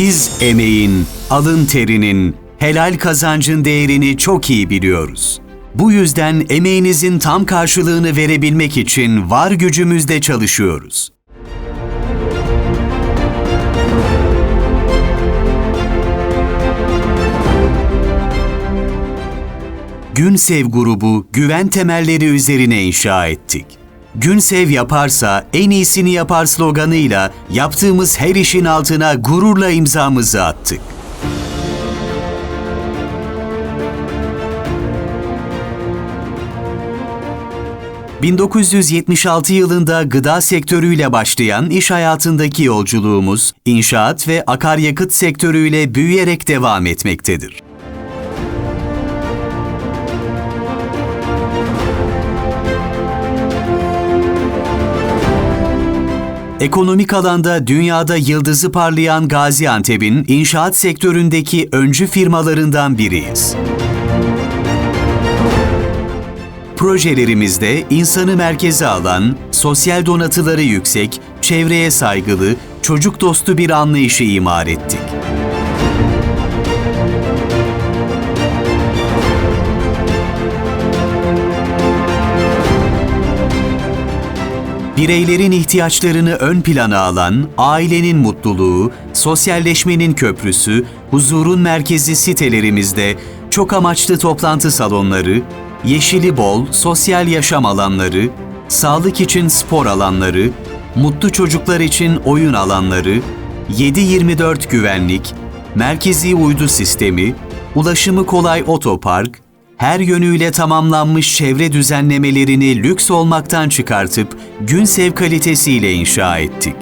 Biz emeğin, alın terinin, helal kazancın değerini çok iyi biliyoruz. Bu yüzden emeğinizin tam karşılığını verebilmek için var gücümüzle çalışıyoruz. Günsev grubu güven temelleri üzerine inşa ettik. Günsev yaparsa en iyisini yapar sloganıyla yaptığımız her işin altına gururla imzamızı attık. ...1976 yılında gıda sektörüyle başlayan iş hayatındaki yolculuğumuz... ...inşaat ve akaryakıt sektörüyle büyüyerek devam etmektedir. Ekonomik alanda dünyada yıldızı parlayan Gaziantep'in inşaat sektöründeki öncü firmalarından biriyiz. Projelerimizde insanı merkeze alan, sosyal donatıları yüksek, çevreye saygılı, çocuk dostu bir anlayışı imar ettik. Bireylerin ihtiyaçlarını ön plana alan, ailenin mutluluğu, sosyalleşmenin köprüsü, huzurun merkezi sitelerimizde çok amaçlı toplantı salonları, yeşili bol sosyal yaşam alanları, sağlık için spor alanları, mutlu çocuklar için oyun alanları, 7-24 güvenlik, merkezi uydu sistemi, ulaşımı kolay otopark, her yönüyle tamamlanmış çevre düzenlemelerini lüks olmaktan çıkartıp gün sev kalitesiyle inşa ettik.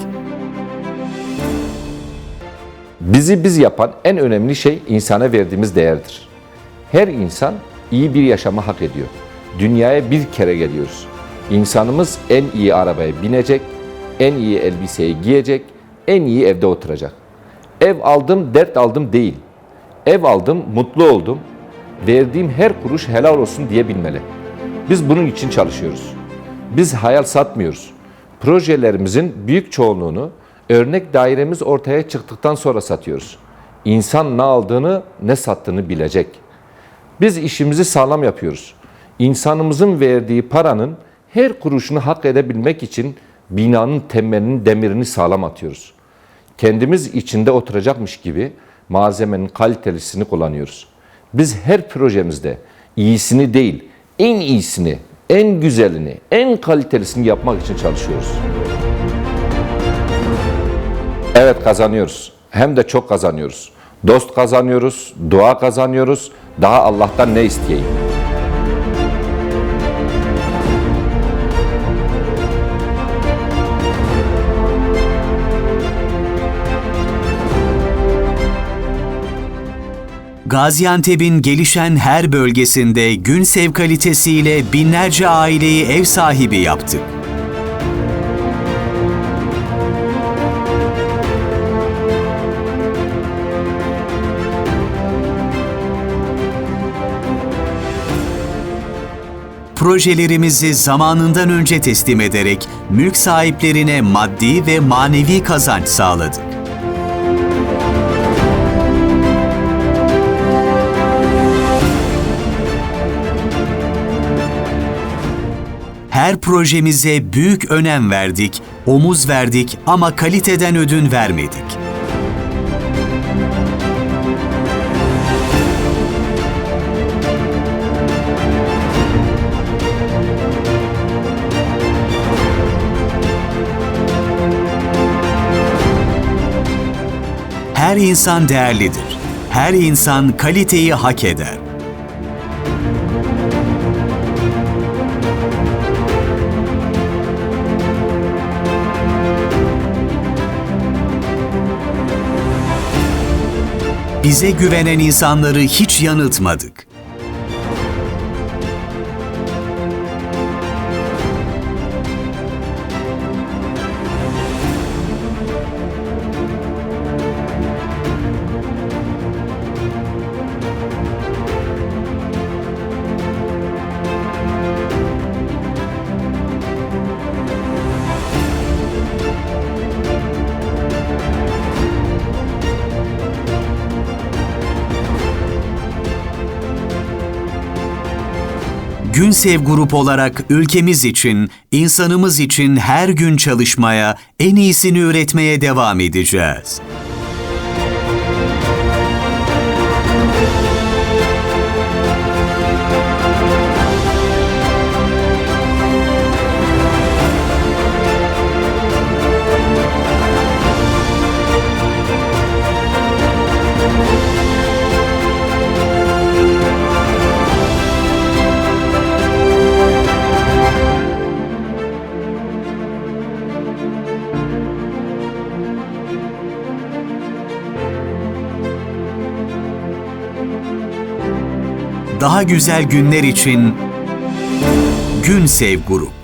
Bizi biz yapan en önemli şey insana verdiğimiz değerdir. Her insan iyi bir yaşamı hak ediyor. Dünyaya bir kere geliyoruz. İnsanımız en iyi arabaya binecek, en iyi elbiseyi giyecek, en iyi evde oturacak. Ev aldım, dert aldım değil. Ev aldım, mutlu oldum, verdiğim her kuruş helal olsun diyebilmeli. Biz bunun için çalışıyoruz. Biz hayal satmıyoruz. Projelerimizin büyük çoğunluğunu örnek dairemiz ortaya çıktıktan sonra satıyoruz. İnsan ne aldığını ne sattığını bilecek. Biz işimizi sağlam yapıyoruz. İnsanımızın verdiği paranın her kuruşunu hak edebilmek için binanın temelinin demirini sağlam atıyoruz. Kendimiz içinde oturacakmış gibi malzemenin kalitelisini kullanıyoruz. Biz her projemizde iyisini değil, en iyisini, en güzelini, en kalitelisini yapmak için çalışıyoruz. Evet kazanıyoruz. Hem de çok kazanıyoruz. Dost kazanıyoruz, dua kazanıyoruz. Daha Allah'tan ne isteyeyim? Gaziantep'in gelişen her bölgesinde gün sev kalitesiyle binlerce aileyi ev sahibi yaptık. Projelerimizi zamanından önce teslim ederek mülk sahiplerine maddi ve manevi kazanç sağladık. Her projemize büyük önem verdik, omuz verdik ama kaliteden ödün vermedik. Her insan değerlidir. Her insan kaliteyi hak eder. Bize güvenen insanları hiç yanıltmadık. Günsev Grup olarak ülkemiz için, insanımız için her gün çalışmaya, en iyisini üretmeye devam edeceğiz. Daha güzel günler için Günsev Grup